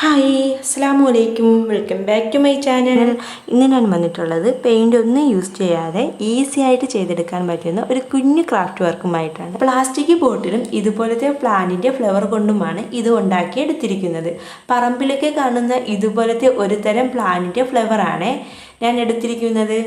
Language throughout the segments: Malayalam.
ഹായ് അസ്സാം വലൈക്കും welcome back to my channel ഇന്ന് ഞാൻ വന്നിട്ടുള്ളത് പെയിന്റ് ഒന്നും യൂസ് ചെയ്യാതെ ഈസി ആയിട്ട് ചെയ്തെടുക്കാൻ പറ്റുന്ന ഒരു കുഞ്ഞു ക്രാഫ്റ്റ് വർക്കുമായിട്ടാണ് പ്ലാസ്റ്റിക് ബോട്ടിലും ഇതുപോലത്തെ പ്ലാന്റിന്റെ ഫ്ലവർ കൊണ്ടുമാണ് ഇത് ഉണ്ടാക്കി എടുത്തിരിക്കുന്നത്. പറമ്പിലൊക്കെ കാണുന്ന ഇതുപോലത്തെ ഒരു തരം പ്ലാന്റിന്റെ ഫ്ലവറാണ് ഞാൻ എടുത്തിരിക്കുന്നത്.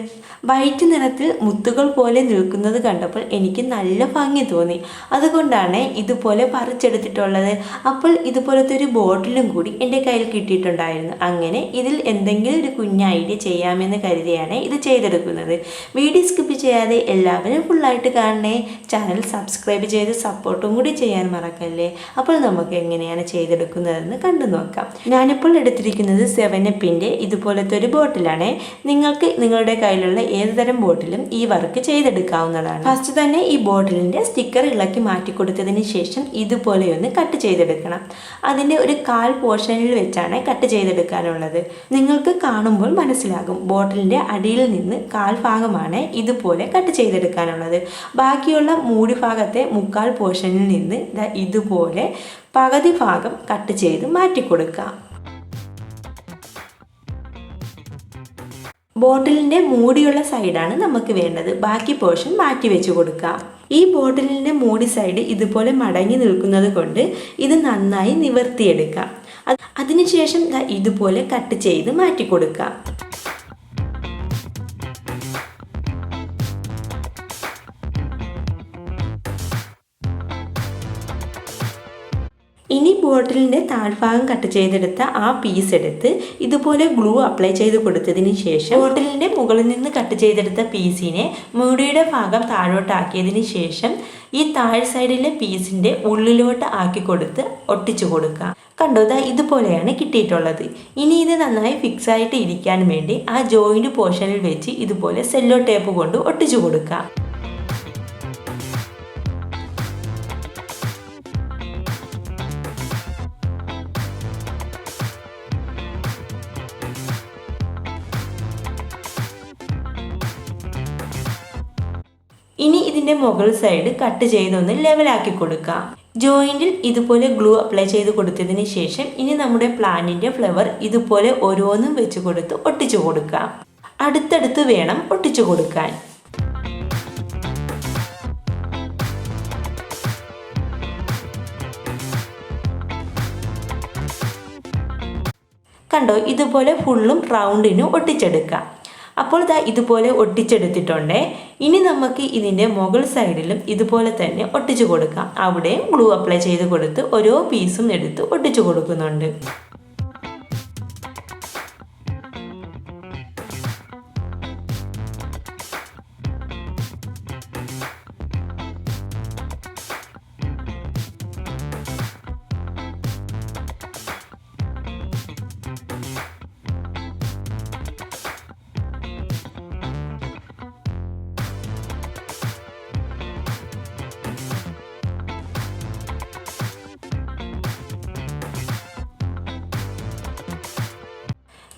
വൈറ്റ് നിറത്തിൽ മുത്തുകൾ പോലെ നിൽക്കുന്നത് കണ്ടപ്പോൾ എനിക്ക് നല്ല ഭംഗി തോന്നി. അതുകൊണ്ടാണ് ഇതുപോലെ പറിച്ചെടുത്തിട്ടുള്ളത്. അപ്പോൾ ഇതുപോലത്തെ ഒരു ബോട്ടിലും കൂടി എന്റെ കയ്യിൽ കിട്ടിയിട്ടുണ്ടായിരുന്നു. അങ്ങനെ ഇതിൽ എന്തെങ്കിലും ഒരു കുഞ്ഞ് ഐഡിയ ചെയ്യാമെന്ന് കരുതിയാണ് ഇത് ചെയ്തെടുക്കുന്നത്. വീഡിയോ സ്കിപ്പ് ചെയ്യാതെ എല്ലാവരും ഫുള്ളായിട്ട് കാണണേ. ചാനൽ സബ്സ്ക്രൈബ് ചെയ്ത് സപ്പോർട്ടും കൂടി ചെയ്യാൻ മറക്കല്ലേ? അപ്പോൾ നമുക്ക് എങ്ങനെയാണ് ചെയ്തെടുക്കുന്നതെന്ന് കണ്ടു നോക്കാം. ഞാനിപ്പോൾ എടുത്തിരിക്കുന്നത് സെവനപ്പിന്റെ ഇതുപോലത്തെ ഒരു ബോട്ടിലാണ്. നിങ്ങൾക്ക് നിങ്ങളുടെ കയ്യിലുള്ള ഏതുതരം ബോട്ടിലും ഈ വർക്ക് ചെയ്തെടുക്കാവുന്നതാണ്. ഫസ്റ്റ് തന്നെ ഈ ബോട്ടിലിന്റെ സ്റ്റിക്കർ ഇളക്കി മാറ്റി കൊടുത്തതിന് ശേഷം ഇതുപോലെ ഒന്ന് കട്ട് ചെയ്തെടുക്കണം. അതിന്റെ ഒരു കാൽ പോർഷനിൽ വെച്ചാണ് കട്ട് ചെയ്തെടുക്കാനുള്ളത്. നിങ്ങൾക്ക് കാണുമ്പോൾ മനസ്സിലാകും. ബോട്ടിലിന്റെ അടിയിൽ നിന്ന് കാൽ ഭാഗമാണ് ഇതുപോലെ കട്ട് ചെയ്തെടുക്കാനുള്ളത്. ബാക്കിയുള്ള മൂടി ഭാഗത്തെ മുക്കാൽ പോർഷനിൽ നിന്ന് ഇതുപോലെ പകുതി ഭാഗം കട്ട് ചെയ്ത് മാറ്റി കൊടുക്കാം ബോട്ടിലിന്റെ മൂടിയുള്ള സൈഡാണ് നമുക്ക് വേണ്ടത്. ബാക്കി പോർഷൻ മാറ്റി വെച്ച് കൊടുക്കാം. ഈ ബോട്ടിലിന്റെ മൂടി സൈഡ് ഇതുപോലെ മടങ്ങി നിൽക്കുന്നത് കൊണ്ട് ഇത് നന്നായി നിവർത്തിയെടുക്കാം. അതിനുശേഷം ഇതുപോലെ കട്ട് ചെയ്ത് മാറ്റി കൊടുക്കാം ഇനി ബോട്ടിലിന്റെ താഴ്ഭാഗം കട്ട് ചെയ്തെടുത്ത ആ പീസ് എടുത്ത് ഇതുപോലെ ഗ്ലൂ അപ്ലൈ ചെയ്ത് കൊടുത്തതിന് ശേഷം ബോട്ടിലിന്റെ മുകളിൽ നിന്ന് കട്ട് ചെയ്തെടുത്ത പീസിനെ മുടിയുടെ ഭാഗം താഴോട്ടാക്കിയതിന് ശേഷം ഈ താഴ് സൈഡിലെ പീസിന്റെ ഉള്ളിലോട്ട് ആക്കി കൊടുത്ത് ഒട്ടിച്ചു കൊടുക്കുക. കണ്ടോ ദാ ഇതുപോലെയാണ് കിട്ടിയിട്ടുള്ളത്. ഇനി ഇത് നന്നായി ഫിക്സ് ആയിട്ട് ഇരിക്കാൻ വേണ്ടി ആ ജോയിന്റ് പോർഷനിൽ വെച്ച് ഇതുപോലെ സെല്ലോ ടേപ്പ് കൊണ്ട് ഒട്ടിച്ചു കൊടുക്കാം ഇനി ഇതിന്റെ മുകൾ സൈഡ് കട്ട് ചെയ്തൊന്ന് ലെവലാക്കി കൊടുക്കാം. ജോയിന്റിൽ ഇതുപോലെ ഗ്ലൂ അപ്ലൈ ചെയ്ത് കൊടുത്തതിന് ശേഷം ഇനി നമ്മുടെ പ്ലാന്റിന്റെ ഫ്ലവർ ഇതുപോലെ ഓരോന്നും വെച്ച് കൊടുത്ത് ഒട്ടിച്ചു കൊടുക്കാം. അടുത്തടുത്ത് വേണം ഒട്ടിച്ചു കൊടുക്കാൻ. കണ്ടോ ഇതുപോലെ ഫുള്ളും റൗണ്ടിനും ഒട്ടിച്ചെടുക്കാം. അപ്പോൾ ദാ ഇതുപോലെ ഒട്ടിച്ചെടുത്തിട്ടുണ്ട്. ഇനി നമുക്ക് ഇതിന്റെ മുകൾ സൈഡിലും ഇതുപോലെ തന്നെ ഒട്ടിച്ചു കൊടുക്കാം. അവിടെ ഗ്ലൂ അപ്ലൈ ചെയ്ത് കൊടുത്ത് ഓരോ പീസും എടുത്ത് ഒട്ടിച്ചു കൊടുക്കുന്നുണ്ട്.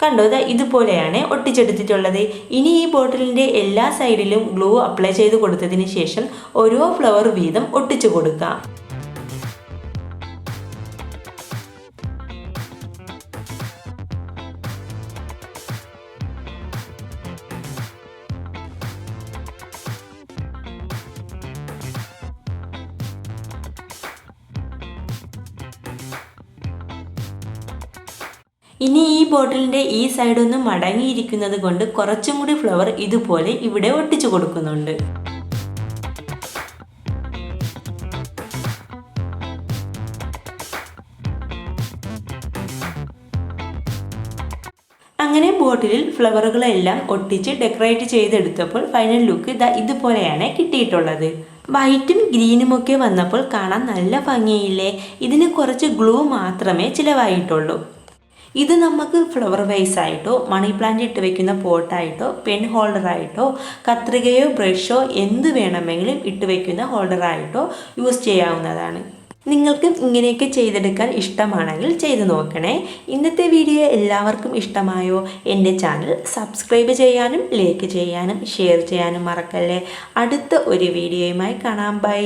കണ്ടോ? ഇത് ഇതുപോലെയാണ് ഒട്ടിച്ചെടുത്തിട്ടുള്ളത്. ഇനി ഈ ബോട്ടിലിന്റെ എല്ലാ സൈഡിലും ഗ്ലൂ അപ്ലൈ ചെയ്ത് കൊടുത്തതിന് ശേഷം ഓരോ ഫ്ലവർ വീതം ഒട്ടിച്ചു കൊടുക്കാം. ഇനി ഈ ബോട്ടിലിന്റെ ഈ സൈഡൊന്ന് മടങ്ങിയിരിക്കുന്നത് കൊണ്ട് കുറച്ചും കൂടി ഫ്ലവർ ഇതുപോലെ ഇവിടെ ഒട്ടിച്ചു കൊടുക്കുന്നുണ്ട്. അങ്ങനെ ബോട്ടിലിൽ ഫ്ലവറുകളെല്ലാം ഒട്ടിച്ച് ഡെക്കറേറ്റ് ചെയ്തെടുത്തപ്പോൾ ഫൈനൽ ലുക്ക് ഇതാ ഇതുപോലെയാണ് കിട്ടിയിട്ടുള്ളത്. വൈറ്റും ഗ്രീനും ഒക്കെ വന്നപ്പോൾ കാണാൻ നല്ല ഭംഗിയില്ലേ? ഇതിന് കുറച്ച് ഗ്ലൂ മാത്രമേ ചിലവായിട്ടുള്ളൂ. ഇത് നമുക്ക് ഫ്ലവർ വൈസ് ആയിട്ടോ മണി പ്ലാന്റ് ഇട്ട് വെക്കുന്ന പോട്ടായിട്ടോ പെൻ ഹോൾഡറായിട്ടോ കത്രികയോ ബ്രഷോ എന്ത് വേണമെങ്കിലും ഇട്ട് വെക്കുന്ന ഹോൾഡറായിട്ടോ യൂസ് ചെയ്യാവുന്നതാണ്. നിങ്ങൾക്ക് ഇങ്ങനെയൊക്കെ ചെയ്തെടുക്കാൻ ഇഷ്ടമാണെങ്കിൽ ചെയ്തു നോക്കണേ. ഇന്നത്തെ വീഡിയോ എല്ലാവർക്കും ഇഷ്ടമായോ? എന്റെ ചാനൽ സബ്സ്ക്രൈബ് ചെയ്യാനും ലൈക്ക് ചെയ്യാനും ഷെയർ ചെയ്യാനും മറക്കല്ലേ. അടുത്ത ഒരു വീഡിയോയുമായി കാണാം. ബൈ